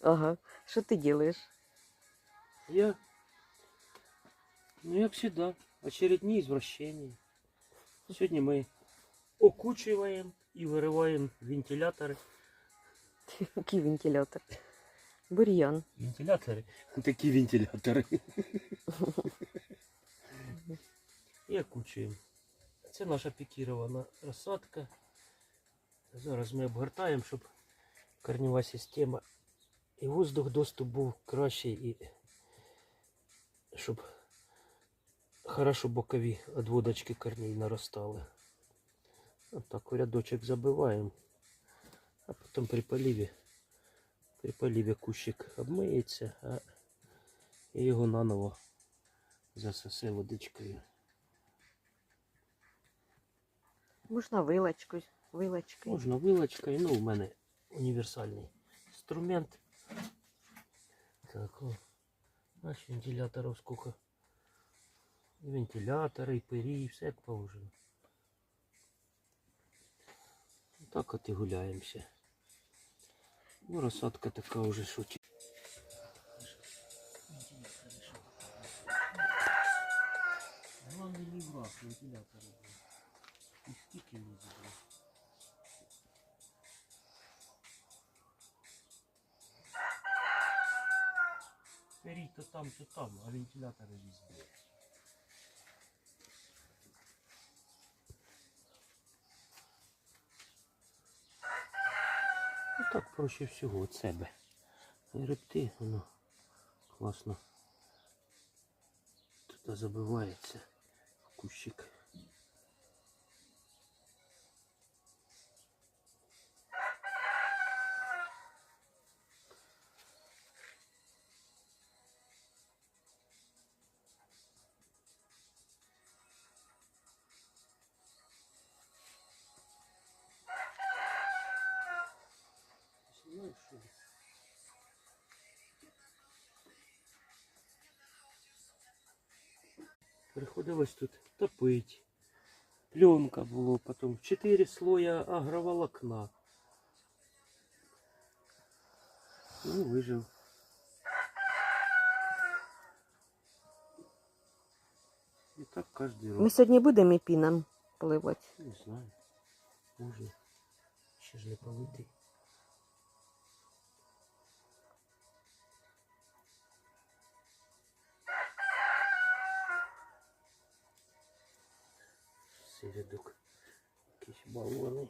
Ага. Що ти робиш? Я, ну як всегда, очередні извращения. Сьогодні ми окучуємо і вириваємо вентилятори. Який вентилятор? Бур'ян. Вентилятори? Такі вентилятори. І окучуємо. Це наша пікірована розсадка. Зараз ми обгортаємо, щоб корнева система і воздух доступ був кращий і щоб хорошо бокові відводочки корней наростали. Отак рядочок забиваємо, а потім при поливі, при поливі кущик обмиється, а його наново засосе водичкою. Можна вилочкою. Вилочкою. Можна вилочкою, ну у мене універсальний інструмент. Так, о, наш вентиляторів сколько. І вентилятори, і пирі, і все як положено. Так от і гуляємося. Ну, розсадка така вже шутить. Главное не враг, вентилятор. И стики не забрать. Періть то там, то там, а вентилятори везде. Ну так проще всього від себе. Гребти, воно класно. Туди забивається в кущик. Снимаешь. Приходилось тут топить. Пленка було, потім 4 слоя агроволокна. Ну, вижив. І так кожен Ми рік. сьогодні будемо епіном поливати. Не знаю. Можна. Ще ж не политий. Середок. Якийсь балони.